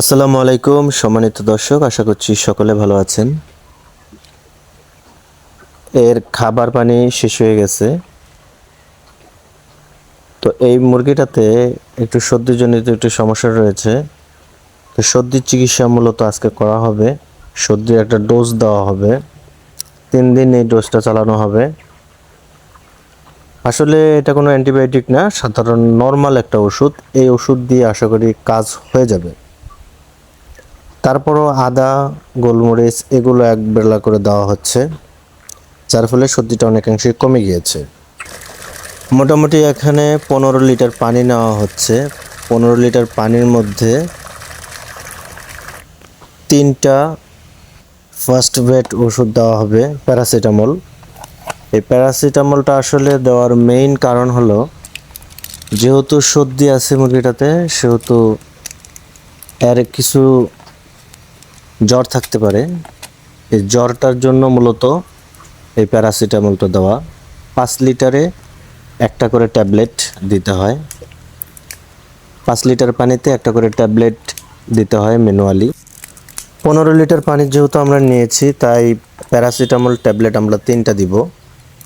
আসসালামু আলাইকুম, সম্মানিত দর্শক, আশা করছি সকলে ভালো আছেন। এর খাবার পানি শেষ হয়ে গেছে। তো এই মুরগিটাতে একটু সর্দিজনিত একটু সমস্যা রয়েছে। তো সর্দির চিকিৎসা মূলত আজকে করা হবে। সর্দির একটা ডোজ দেওয়া হবে। তিন দিন এই ডোজটা চালানো হবে। আসলে এটা কোনো অ্যান্টিবায়োটিক না, সাধারণ নর্মাল একটা ওষুধ। এই ওষুধ দিয়ে আশা করি কাজ হয়ে যাবে। তারপরও আদা, গোলমরিচ এগুলো এক বেলা করে দেওয়া হচ্ছে, যার ফলে সর্দিটা অনেকাংশে কমে গিয়েছে। মোটামুটি এখানে পনেরো লিটার পানি নেওয়া হচ্ছে। পনেরো লিটার পানির মধ্যে তিনটা ফার্স্ট বেড ওষুধ দেওয়া হবে, প্যারাসিটামল। এই প্যারাসিটামলটা আসলে দেওয়ার মেইন কারণ হলো, যেহেতু সর্দি আছে মুরগিটাতে, সেহেতু এর কিছু জ্বর থাকতে পারে। এই জ্বরটার জন্য মূলত এই প্যারাসিটামলটা দেওয়া। পাঁচ লিটারে একটা করে ট্যাবলেট দিতে হয়। পাঁচ লিটার পানিতে একটা করে ট্যাবলেট দিতে হয় ম্যানুয়ালি। পনেরো লিটার পানি যেহেতু আমরা নিয়েছি, তাই প্যারাসিটামল ট্যাবলেট আমরা তিনটা দিব।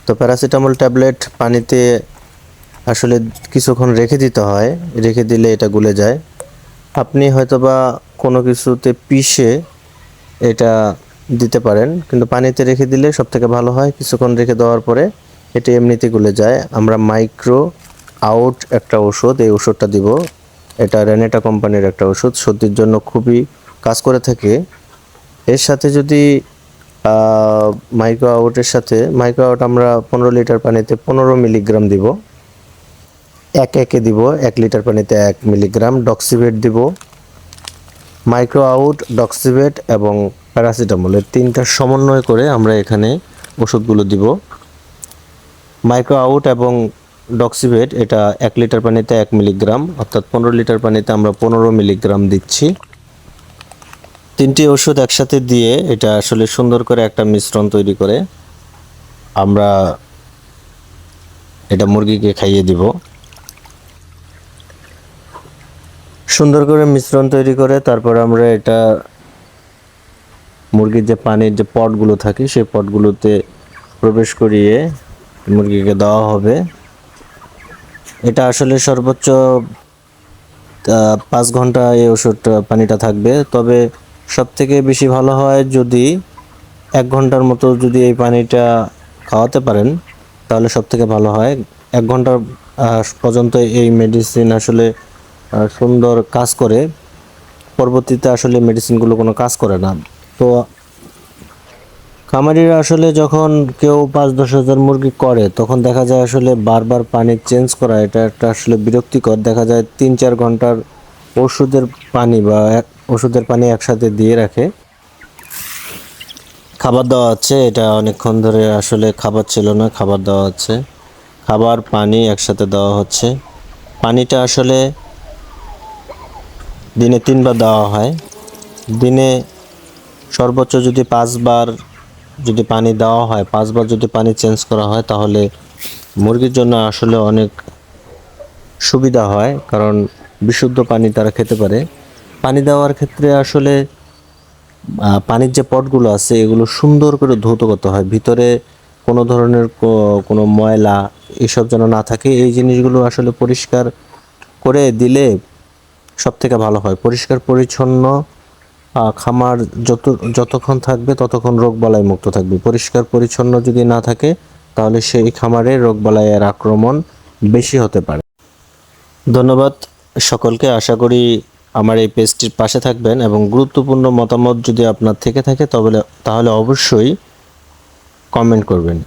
তো প্যারাসিটামল ট্যাবলেট পানিতে আসলে কিছুক্ষণ রেখে দিতে হয়। রেখে দিলে এটা গুলে যায়। আপনি হয়তোবা কোনো কিছুতে পিষে এটা দিতে পারেন। কিন্তু পানিতে রেখে দিলে সব থেকে ভালো হয়। কিছুক্ষণ রেখে দেওয়ার পরে এটা এমনিতে গুলে যায়। আমরা মাইক্রো আউট একটা ওষুধ, এই ওষুধটা দিব। এটা রেনেটা কোম্পানির একটা ওষুধ। সর্দির জন্য খুবই কাজ করে থাকে। এর সাথে যদি মাইক্রো আউটের সাথে, মাইক্রো আউট আমরা পনেরো লিটার পানিতে পনেরো মিলিগ্রাম দিব। এক একে দিব। এক লিটার পানিতে এক মিলিগ্রাম। ডক্সিভেট দিব। মাইক্রো আউট, ডক্সিভেট এবং প্যারাসিটামল। এর তিনটা সমন্বয় করে আমরা এখানে ওষুধগুলো দিব। মাইক্রো আউট এবং ডক্সিভেট, এটা এক লিটার পানিতে এক মিলিগ্রাম, অর্থাৎ পনেরো লিটার পানিতে আমরা পনেরো মিলিগ্রাম দিচ্ছি। তিনটি ওষুধ একসাথে দিয়ে এটা আসলে সুন্দর করে একটা মিশ্রণ তৈরি করে আমরা এটা মুরগিকে খাইয়ে দিব। সুন্দর করে মিশ্রণ তৈরি করে তারপর আমরা এটা মুরগির যে পানির যে পটগুলো থাকে, সেই পটগুলোতে প্রবেশ করিয়ে মুরগিকে দেওয়া হবে। এটা আসলে সর্বোচ্চ পাঁচ ঘণ্টা এই ওষুধটা পানিটা থাকবে। তবে সব থেকে বেশি ভালো হয় যদি এক ঘণ্টার মতো যদি এই পানিটা খাওয়াতে পারেন, তাহলে সব থেকে ভালো হয়। এক ঘণ্টা পর্যন্ত এই মেডিসিন আসলে সুন্দর কাজ করে। পরবর্তীতে আসলে মেডিসিনগুলো কোনো কাজ করে না। তো খামারিরা আসলে যখন কেউ পাঁচ দশ হাজার মুরগি করে, তখন দেখা যায় আসলে বারবার পানি চেঞ্জ করা, এটা একটা আসলে বিরক্তিকর। দেখা যায় তিন চার ঘণ্টার ওষুধের পানি বা এক- ওষুধের পানি একসাথে দিয়ে রাখে। খাবার দেওয়া হচ্ছে, এটা অনেকক্ষণ ধরে আসলে খাবার ছিল না, খাবার দেওয়া হচ্ছে। খাবার, পানি একসাথে দেওয়া হচ্ছে। পানিটা আসলে দিনে তিনবার দেওয়া হয়। দিনে সর্বোচ্চ যদি পাঁচবার যদি পানি দেওয়া হয়, পাঁচবার যদি পানি চেঞ্জ করা হয়, তাহলে মুরগির জন্য আসলে অনেক সুবিধা হয়, কারণ বিশুদ্ধ পানি তারা খেতে পারে। পানি দেওয়ার ক্ষেত্রে আসলে পানির যে পটগুলো আছে, এগুলো সুন্দর করে ধৌত করতে হয়। ভিতরে কোনো ধরনের কোনো ময়লা এসব যেন না থাকে। এই জিনিসগুলো আসলে পরিষ্কার করে দিলে সব থেকে ভালো হয়। পরিষ্কার, পরিচ্ছন্ন খামার যত, যতক্ষণ থাকবে ততক্ষণ রোগ বালাই মুক্ত থাকবে। পরিষ্কার, পরিচ্ছন্ন যদি না থাকে, তাহলে সেই খামারে রোগ বালাইয়ের আক্রমণ বেশি হতে পারে। ধন্যবাদ সকলকে। আশা করি আমার এই পেজটির পাশে থাকবেন এবং গুরুত্বপূর্ণ মতামত যদি আপনার থেকে থাকে, তবে তাহলে অবশ্যই কমেন্ট করবেন।